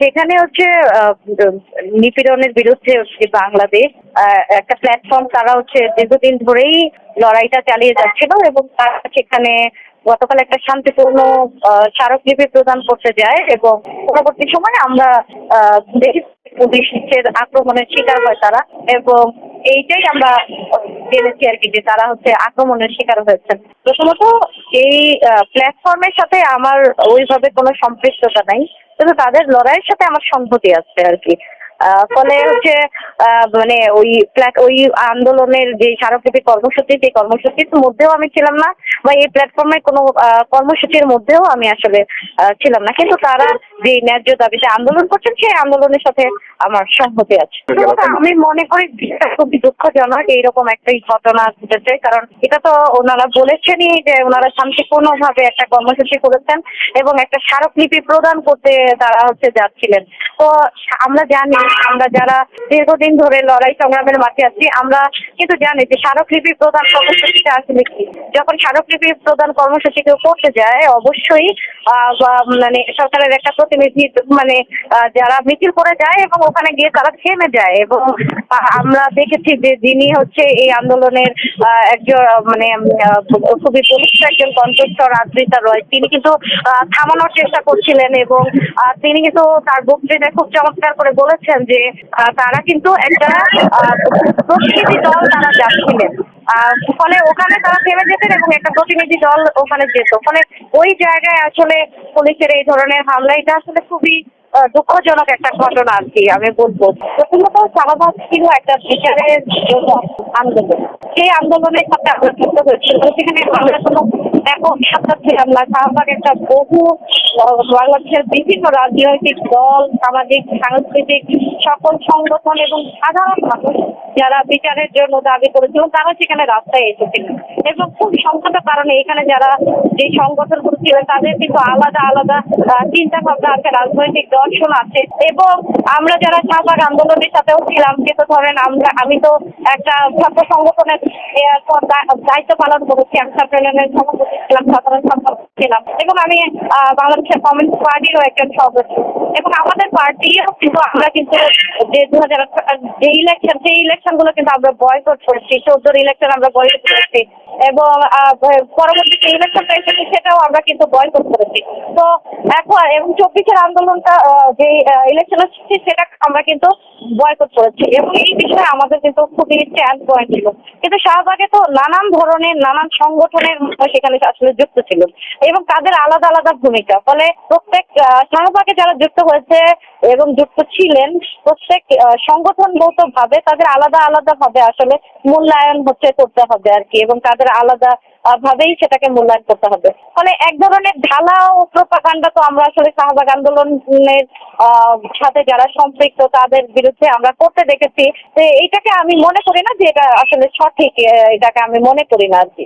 সেখানে হচ্ছে নিপীড়নের বিরুদ্ধে হচ্ছে বাংলাদেশ একটা প্ল্যাটফর্ম তারা হচ্ছে দীর্ঘদিন ধরেই লড়াইটা চালিয়ে যাচ্ছিল এবং তারা সেখানে গতকাল একটা শান্তিপূর্ণ স্মারকলিপি প্রদান করতে যায় এবং পরবর্তী সময় আমরা দেখি পুলিশের আক্রমণের শিকার হয় তারা এবং এইটাই আমরা জেনেছি আর কি, যে তারা হচ্ছে আক্রমণের শিকার হয়েছেন। প্রথমত এই প্ল্যাটফর্মের সাথে আমার ওইভাবে কোনো সম্পৃক্ততা নাই, কিন্তু তাদের লড়াইয়ের সাথে আমার সংহতি আছে আর কি। ফলে হচ্ছে মানে ওই ওই আন্দোলনের যে স্মারকলিপি কর্মসূচি সেই কর্মসূচির মধ্যেও আমি ছিলাম না বা এই প্ল্যাটফর্মের কোনো কর্মসূচির মধ্যেও আমি আসলে ছিলাম না। কিন্তু তারা যে ন্যায্য দাবিতে আন্দোলন করছেন সেই আন্দোলনের সাথে আমার সংহতি আছে। আমি মনে করি খুবই দুঃখজনক এইরকম একটা ঘটনা ঘটেছে। কারণ এটা তো ওনারা বলেছেনই যে ওনারা শান্তিপূর্ণভাবে একটা কর্মসূচি করেছেন এবং একটা স্মারকলিপি প্রদান করতে তারা হচ্ছে যাচ্ছিলেন। তো আমরা জানি আমরা যারা দীর্ঘদিন ধরে লড়াই সংগ্রামের মাঠে আছি আমরা কিন্তু জানি যে স্মারকলিপি প্রদান কর্মসূচিটা আসলে কি? যখন স্মারকলিপি প্রদান কর্মসূচি কেউ করতে যায়, অবশ্যই মানে সরকারের একটা প্রতিনিধি মানে যারা মিছিল করে যায় এবং ওখানে গিয়ে তারা থেমে যায় এবং আমরা দেখেছি যে যিনি হচ্ছে এই আন্দোলনের একজন মানে খুবই বলিষ্ঠ একজন কণ্ঠস্বর আদ্রিতা রয়, তিনি কিন্তু থামানোর চেষ্টা করছিলেন এবং তিনি কিন্তু তার বক্তৃতায় খুব চমৎকার করে বলেছেন যে তারা কিন্তু একটা প্রতিনিধি দল তারা যাচ্ছিলেন। ফলে ওখানে তারা থেমে যেতেন এবং একটা প্রতিনিধি দল ওখানে যেত। মানে ওই জায়গায় আসলে পুলিশের এই ধরনের হামলা, এটা আসলে খুবই দুঃখজনক একটা ঘটনা আর কি, আমি বলব। প্রথমত শাহবাগ ছিল একটা বিচারের জন্য আন্দোলন। সেই আন্দোলনের সাথে আমরা যুক্ত হয়েছিল সেখানে আমরা কোনো একক সাক্ষাৎ ছিলাম না শাহবাগ একটা বহু বাংলাদেশের বিভিন্ন রাজনৈতিক দল, সামাজিক, সাংস্কৃতিক সকল সংগঠন এবং সাধারণ মানুষ যারা বিচারের জন্য দাবি করেছিল তারা সেখানে রাস্তায় এসেছিলেন এবং খুব সংখ্যাত কারণে এখানে যারা যে সংগঠনগুলো ছিল, তাদের কিন্তু আলাদা আলাদা চিন্তা ভাবনা আছে, রাজনৈতিক দর্শন আছে। এবং আমরা যারা শাহবাগ আন্দোলনের সাথেও ছিলাম, কিন্তু ধরেন আমরা, আমি তো একটা ছাত্র সংগঠনের দায়িত্ব পালন করেছি ছাত্র ইউনিয়নের সভাপতি ছিলাম, সাধারণ সম্পাদক। ছিলাম। এবং আমি বাংলাদেশের কমিউনিস্ট পার্টিরও একজন সদস্য। এবং আমাদের পার্টিও কিন্তু আমরা কিন্তু যে দু হাজার যে ইলেকশন সেই ইলেকশনগুলো কিন্তু আমরা বয়কট করেছি। চোদ্দোর ইলেকশন আমরা বয়কট করেছি। এবং পরবর্তী যে ইলেকশনটা এসেছে, সেটাও আমরা কিন্তু বয়কট করেছি। তো, এখন, এবং চব্বিশের আন্দোলনটা যে ইলেকশন এসেছে, সেটা আমরা কিন্তু বয়কট করেছি। এবং এই বিষয়ে আমাদের কিন্তু খুবই স্ট্যান্ড পয়েন্ট ছিল। কিন্তু শাহবাগে তো নানান ধরনের, নানান সংগঠনের সেখানে আসলে যুক্ত ছিল। এবং তাদের আলাদা আলাদা ভূমিকা। ফলে প্রত্যেক শাহবাগে যারা যুক্ত হয়েছে এবং যুক্ত ছিলেন, প্রত্যেক সংগঠনগত ভাবে তাদের আলাদা আলাদা ভাবে আসলে মূল্যায়ন হচ্ছে, করতে হবে আর কি। এবং তাদের আলাদা ভাবেই সেটাকে মূল্যায়ন করতে হবে। ফলে এক ধরনের ঢালা ঢালাও প্রপাকাণ্ডা তো আমরা আসলে শাহবাগ আন্দোলনের সাথে যারা সম্পৃক্ত, তাদের বিরুদ্ধে আমরা করতে দেখেছি। এইটাকে আমি মনে করি না যে এটা আসলে সঠিক এটাকে আমি মনে করি না আর কি।